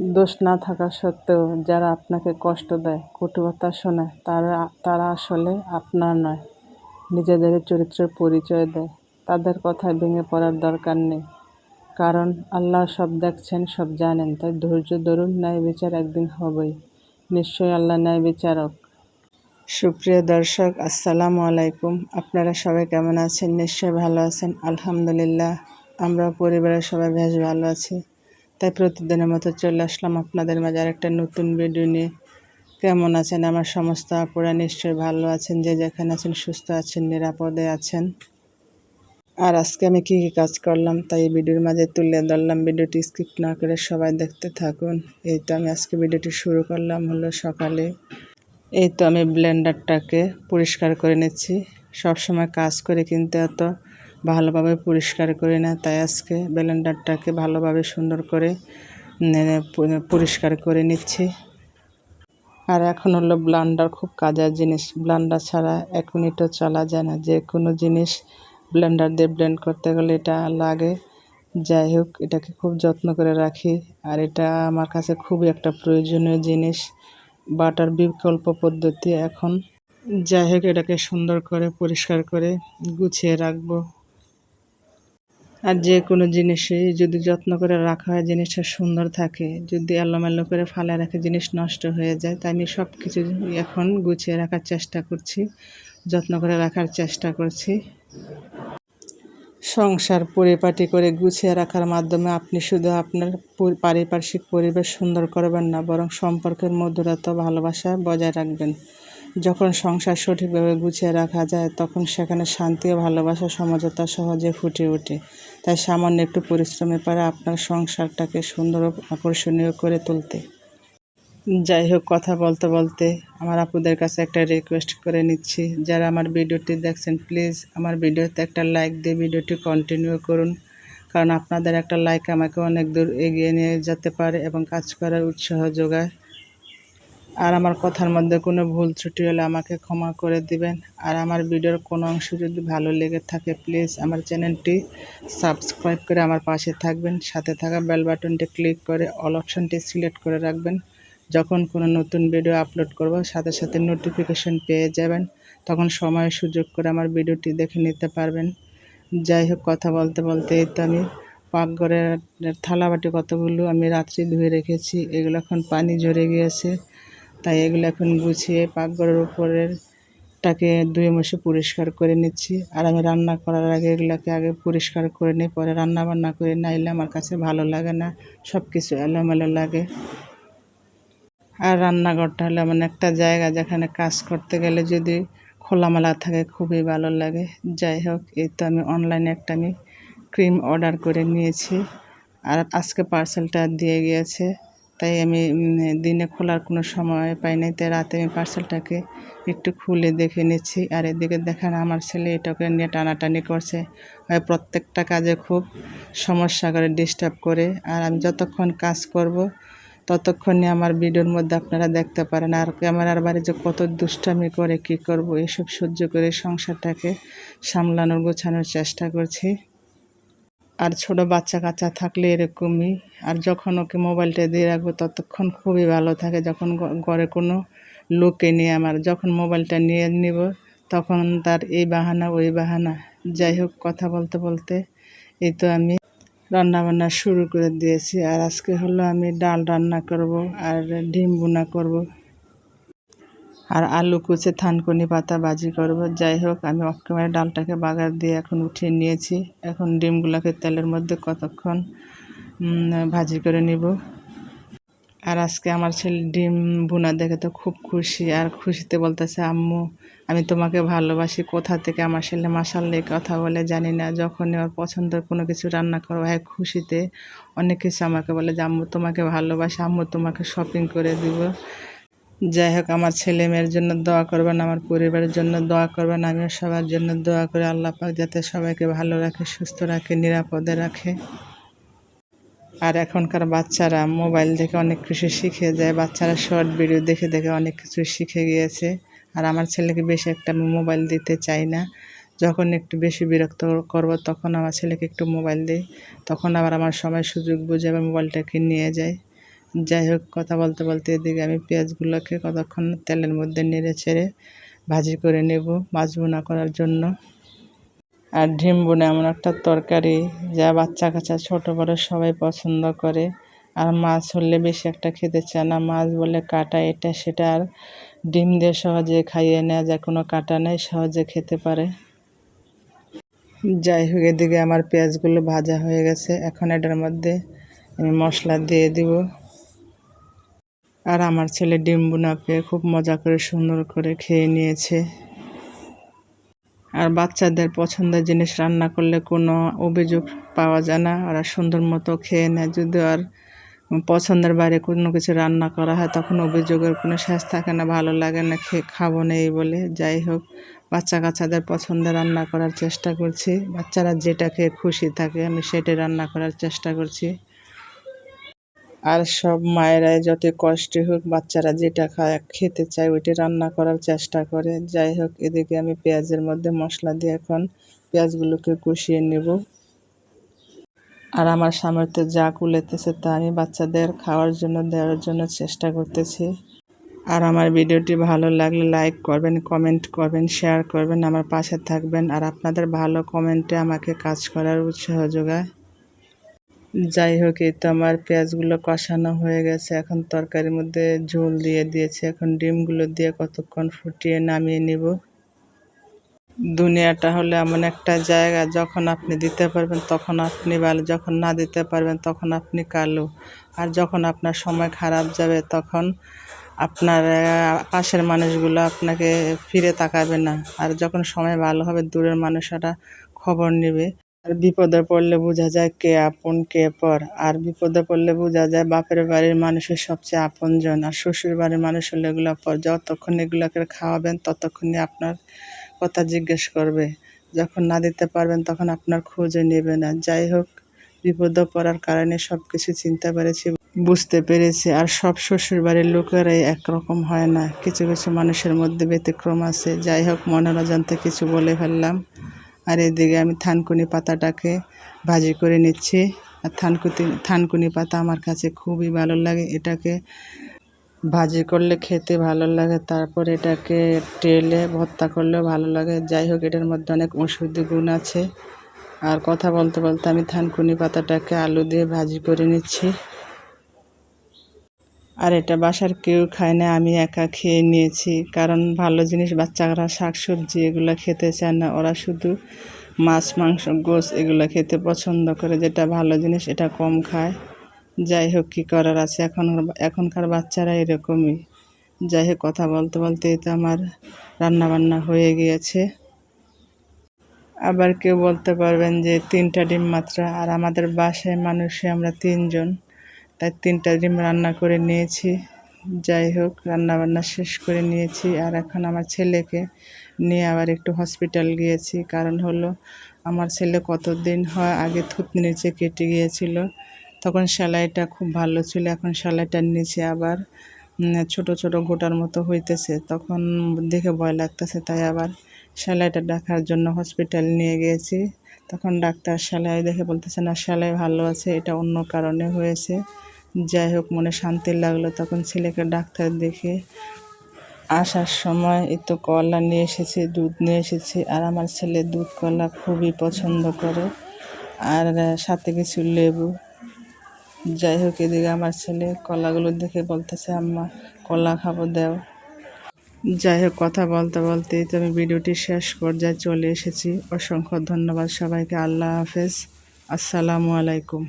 দোষ না থাকা সত্ত্বেও যারা আপনাকে কষ্ট দেয় কটু কথা শোনায় তারা তারা আসলে আপনার নয়। নিজেদের চরিত্রের পরিচয় দেয়। তাদের কথায় ভেঙে পড়ার দরকার নেই। কারণ আল্লাহ সব দেখছেন, সব জানেন। তাই ধৈর্য ধরুন, ন্যায় বিচার একদিন হবেই। নিশ্চয়ই আল্লাহ ন্যায় বিচারক। সুপ্রিয় দর্শক, আসসালামু আলাইকুম। আপনারা সবাই কেমন আছেন? নিশ্চয়ই ভালো আছেন। আলহামদুলিল্লাহ আমরা পরিবারের সবাই বেশ ভালো আছি। তাই প্রতিদিনের মতো চলে আসলাম আপনাদের মাঝে আরেকটা নতুন ভিডিও নিয়ে। কেমন আছেন আমার সমস্ত আপুরা? নিশ্চয়ই ভালো আছেন। যে যেখানে আছেন, সুস্থ আছেন, নিরাপদে আছেন। আর আজকে আমি কী কী কাজ করলাম তাই এই ভিডিওর মাঝে তুলে ধরলাম। ভিডিওটি স্কিপ না করে সবাই দেখতে থাকুন। এই তো আমি আজকে ভিডিওটি শুরু করলাম হলো সকালে। এই তো আমি ব্লেন্ডারটাকে পরিষ্কার করে নিচ্ছি। সব সময় কাজ করে কিন্তু এত ভালোভাবে পরিষ্কার করি না তাই আজকে ব্লেন্ডারটাকে ভালোভাবে সুন্দর করে পরিষ্কার করে নিচ্ছি। আর এখন হলো ব্লান্ডার, খুব কাজের জিনিস। ব্লান্ডার ছাড়া এক মিনিটও চলা যায় না। যে কোনো জিনিস ব্লেন্ডার দিয়ে ব্লেন্ড করতে গেলে এটা লাগে। যাই হোক, এটাকে খুব যত্ন করে রাখি। আর এটা আমার কাছে খুবই একটা প্রয়োজনীয় জিনিস। বাটার বিকল্প পদ্ধতি এখন। যাই হোক, এটাকে সুন্দর করে, পরিষ্কার করে গুছিয়ে রাখব। আর যে কোনো জিনিসই যদি যত্ন করে রাখা হয়, জিনিসটা সুন্দর থাকে, যদি এলোমেলো করে ফালে রাখে, জিনিস নষ্ট হয়ে যায় তাই আমি সব কিছু এখন গুছিয়ে রাখার চেষ্টা করছি, যত্ন করে রাখার চেষ্টা করছি। সংসার পরিপাটি করে গুছিয়ে রাখার মাধ্যমে আপনি শুধু আপনার পারিপার্শ্বিক পরিবেশ সুন্দর করবেন না, বরং সম্পর্কের মধুরতা, ভালোবাসা বজায় রাখবেন। যখন সংসার সঠিকভাবে গুছিয়ে রাখা যায়, তখন সেখানে শান্তি ও ভালোবাসা সমঝোতা সহজে ফুটে ওঠে। তাই সামান্য একটু পরিশ্রমে পারে আপনার সংসারটাকে সুন্দর আকর্ষণীয় করে তুলতে। যাই হোক, কথা বলতে বলতে আমার আপুদের কাছে একটা রিকোয়েস্ট করে নিচ্ছি। যারা আমার ভিডিওটি দেখছেন প্লিজ আমার ভিডিওতে একটা লাইক দিয়ে ভিডিওটি কন্টিনিউ করুন। কারণ আপনাদের একটা লাইক আমাকে অনেক দূর এগিয়ে নিয়ে যেতে পারে এবং কাজ করার উৎসাহ যোগায়। আর আমার কথার মধ্যে কোনো ভুল ত্রুটি হলে আমাকে ক্ষমা করে দিবেন। আর আমার ভিডিওর কোনো অংশ যদি ভালো লেগে থাকে প্লিজ আমার চ্যানেলটি সাবস্ক্রাইব করে আমার পাশে থাকবেন। সাথে থাকা বেল বাটনটি ক্লিক করে অল অপশানটি সিলেক্ট করে রাখবেন। যখন কোনো নতুন ভিডিও আপলোড করব, সাথে সাথে নোটিফিকেশন পেয়ে যাবেন। তখন সময় সুযোগ করে আমার ভিডিওটি দেখে নিতে পারবেন। যাই হোক, কথা বলতে বলতে এই তো আমি পাকঘরের থালাবাটি কতগুলো আমি রাত্রি ধুয়ে রেখেছি, এগুলো এখন পানি ঝরে গিয়েছে। তাই এগুলো এখন গুছিয়ে পাকঘরের উপরের টাকে ধুয়ে মশে পরিষ্কার করে নিচ্ছি। আর আমি রান্না করার আগে এগুলোকে আগে পরিষ্কার করে নিই, পরে রান্না বান্না করে নাইলে আমার কাছে ভালো লাগে না সব কিছু এলোমেলো লাগে। আর রান্নাঘরটা হলো এমন একটা জায়গা যেখানে কাজ করতে গেলে যদি খোলামেলা থাকে খুবই ভালো লাগে। যাই হোক, এই তো আমি অনলাইনে একটা আমি ক্রিম অর্ডার করে নিয়েছি। আর আজকে পার্সেলটা দিয়ে গিয়েছে। তাই আমি দিনে খোলার কোনো সময় পাই নাই। তাই রাতে আমি পার্সেলটাকে একটু খুলে দেখে নিচ্ছি। আর এদিকে দেখেন আমার ছেলে এটাকে নিয়ে টানাটানি করছে। প্রত্যেকটা কাজে খুব সমস্যা করে ডিস্টার্ব করে। আর আমি যতক্ষণ কাজ করব ততক্ষণে আমার ভিডিওর মধ্যে আপনারা দেখতে পারেন। আর ক্যামেরার বাড়ি যে কত দুষ্টামি করে, কি করব, এসব সহ্য করে সংসারটাকে সামলানোর, গোছানোর চেষ্টা করছি। আর ছোট বাচ্চা কাচ্চা থাকলে এরকমই। আর যখন ওকে মোবাইলটা দিয়ে রাখব, ততক্ষণ খুবই ভালো থাকে যখন ঘরে কোনো লোকে নিয়ে আমার। যখন মোবাইলটা নিয়ে নিব, তখন তার এই বাহানা, ওই বাহানা। যাই হোক, কথা বলতে বলতে এই তো আমি রান্না বান্না শুরু করে দিয়েছি। আর আজকে হলো আমি ডাল রান্না করব আর ডিম বোনা করব। আর আলু কুচে থানকুনি পাতা বাজি করব। যাই হোক, আমি অক্টোবরে ডালটাকে বাগার দিয়ে এখন উঠিয়ে নিয়েছি। এখন ডিমগুলোকে তেলের মধ্যে কতক্ষণ ভাজি করে নিব। আর আজকে আমার ছেলে ডিম বোনা দেখে তো খুব খুশি। আর খুশিতে বলতেছে, আম্মু, আমি তোমাকে ভালোবাসি। কোথা থেকে আমার ছেলে মাসাল্লে কথা বলে জানি না। যখনই ওর পছন্দের কোনো কিছু রান্না করব হয়, খুশিতে অনেক কিছু আমাকে বলে যে, আম্মু, তোমাকে ভালোবাসি। আম্মু, তোমাকে শপিং করে দিব যাই হোক, আমার ছেলে মেয়ের জন্য দোয়া করবেন, আমার পরিবারের জন্য দোয়া করবেন, আমিও সবার জন্য দোয়া করে। আল্লাহ পাক যাতে সবাইকে ভালো রাখে, সুস্থ রাখে, নিরাপদে রাখে। আর এখনকার বাচ্চারা মোবাইল দেখে অনেক কিছু শিখে যায়, বাচ্চারা শর্ট ভিডিও দেখে দেখে অনেক কিছু শিখে গিয়েছে। আর আমার ছেলেকে বেশি একটা মোবাইল দিতে চাই না। যখন একটু বেশি বিরক্ত করব, তখন আমার ছেলেকে একটু মোবাইল দিই। তখন আবার আমার সময় সুযোগ বুঝে আবার মোবাইলটাকে নিয়ে যায়। যাই হোক, কথা বলতে বলতে এদিকে আমি পেঁয়াজগুলোকে কতক্ষণ তেলের মধ্যে নেড়ে ছেড়ে ভাজি করে নেব মাছ বোনা করার জন্য। আর ডিম বোনা এমন একটা তরকারি যা বাচ্চা কাচ্চা, ছোটো, বড়ো সবাই পছন্দ করে। আর মাছ হলে বেশি একটা খেতে চায় না। মাছ বলে কাটা এটা সেটা আর ডিম দিয়ে সহজে খাইয়ে নেওয়া যায়, কোনো কাটা নেই, সহজে খেতে পারে। যাই হোক, এদিকে আমার পেঁয়াজগুলো ভাজা হয়ে গেছে। এখন এটার মধ্যে আমি মশলা দিয়ে দিব। আর আমার ছেলে ডিম বোনা পেয়ে খুব মজা করে সুন্দর করে খেয়ে নিয়েছে। আর বাচ্চাদের পছন্দের জিনিস রান্না করলে কোনো অভিযোগ পাওয়া যায় না, ওরা সুন্দর মতো খেয়ে নেয়। যদি আর পছন্দের বাইরে কোনো কিছু রান্না করা হয়, তখন অভিযোগের কোনো শেষ থাকে না, ভালো লাগে না খেয়ে খাব না এই বলে। যাই হোক, বাচ্চা কাচ্চাদের পছন্দের রান্না করার চেষ্টা করছি। বাচ্চারা যেটা খেয়ে খুশি থাকে, আমি সেটাই রান্না করার চেষ্টা করছি। আর সব মায়েরাই যত কষ্টই হোক বাচ্চারা যেটা খায়, খেতে চায়, ওইটা রান্না করার চেষ্টা করে। যাই হোক, এদিকে আমি পেঁয়াজের মধ্যে মশলা দিয়ে এখন পেঁয়াজগুলোকে কষিয়ে নেব। আর আমার সামর্থ্যে যা কুলেতেছে তা আমি বাচ্চাদের খাওয়ার জন্য, দেওয়ার জন্য চেষ্টা করতেছি। আর আমার ভিডিওটি ভালো লাগলে লাইক করবেন, কমেন্ট করবেন, শেয়ার করবেন, আমার পাশে থাকবেন। আর আপনাদের ভালো কমেন্টে আমাকে কাজ করার উৎসাহ যোগায়। যাই হোক, এই তো আমার পেঁয়াজগুলো কষানো হয়ে গেছে। এখন তরকারির মধ্যে ঝোল দিয়ে দিয়েছি। এখন ডিমগুলো দিয়ে কতক্ষণ ফুটিয়ে নামিয়ে নিব। দুনিয়াটা হলে এমন একটা জায়গা, যখন আপনি দিতে পারবেন তখন আপনি ভালো, যখন না দিতে পারবেন তখন আপনি কালো। আর যখন আপনার সময় খারাপ যাবে তখন আপনার পাশের মানুষগুলো আপনাকে ফিরে তাকাবে না। আর যখন সময় ভালো হবে, দূরের মানুষেরা খবর নেবে। আর বিপদে পড়লে বোঝা যায় কে আপন, কে পর। আর বিপদে পড়লে বোঝা যায় বাপের বাড়ির মানুষের সবচেয়ে আপনজন। আর শ্বশুর বাড়ির মানুষ হলে এগুলো পর। যতক্ষণ এগুলোকে খাওয়াবেন, ততক্ষণই আপনার কথা জিজ্ঞেস করবে। যখন না দিতে পারবেন, তখন আপনার খোঁজে নেবে না। যাই হোক, বিপদে পড়ার কারণে সব কিছু চিনতে পেরেছি, বুঝতে পেরেছি। আর সব শ্বশুর বাড়ির লোকেরাই একরকম হয় না। কিছু কিছু মানুষের মধ্যে ব্যতিক্রম আছে। যাই হোক, মনোরঞ্জনতে কিছু বলে ফেললাম। আর এদিকে আমি থানকুনি পাতাটাকে ভাজি করে নিচ্ছি। আর থানকুতি, থানকুনি পাতা আমার কাছে খুবই ভালো লাগে। এটাকে ভাজি করলে খেতে ভালো লাগে, তারপর এটাকে টেলে ভর্তা করলেও ভালো লাগে। যাই হোক, এটার মধ্যে অনেক ওষুধি গুণ আছে। আর কথা বলতে বলতে আমি থানকুনি পাতাটাকে আলু দিয়ে ভাজি করে নিচ্ছি। আর এটা বাসার কেউ খায় না, আমি একা খেয়ে নিয়েছি। কারণ ভালো জিনিস বাচ্চারা শাক সবজি এগুলো খেতে চায় না। ওরা শুধু মাছ, মাংস গোস এগুলো খেতে পছন্দ করে। যেটা ভালো জিনিস, এটা কম খায়। যাই হোক, কী করার আছে? এখন এখনকার বাচ্চারা এরকমই। যাই হোক, কথা বলতে বলতে তো আমার রান্নাবান্না হয়ে গিয়েছে। আবার কেউ বলতে পারবেন যে তিনটা ডিম মাত্রা। আর আমাদের বাসায় মানুষে আমরা তিনজন। তাই তিনটা ডিম রান্না করে নিয়েছি। যাই হোক রান্না বান্না শেষ করে নিয়েছি। আর এখন আমার ছেলেকে নিয়ে আবার একটু হসপিটাল গিয়েছি। কারণ হলো, আমার ছেলে কতদিন হয়, আগে থুতনি নিচে কেটে গিয়েছিল। তখন সেলাইটা খুব ভালো ছিল, এখন সেলাইটার নিচে আবার ছোট ছোট গোটার মতো হইতেছে। তখন দেখে ভয় লাগতেছে, তাই আবার সেলাইটা দেখার জন্য হসপিটাল নিয়ে গিয়েছি। তখন ডাক্তার সেলাই দেখে বলতেছে, না, সেলাই ভালো আছে, এটা অন্য কারণে হয়েছে। যাই হোক মনে শান্তি লাগল তখন ছেলেকে ডাক্তার দেখে। আসার সময় এই তো কলা নিয়ে এসেছি, দুধ নিয়ে এসেছি। আর আমার ছেলে দুধ কলা খুবই পছন্দ করে। আর সাথে কিছু লেবু। যাই হোক এদিকে আমার ছেলে কলাগুলো দেখে বলতেছে, আম্মা, কলা খাব, দেও। যাই হোক কথা বলতে বলতে তো আমি ভিডিওটি শেষ পর্যায়ে চলে এসেছি। অসংখ্য ধন্যবাদ সবাইকে। আল্লাহ হাফেজ। আসসালামু আলাইকুম।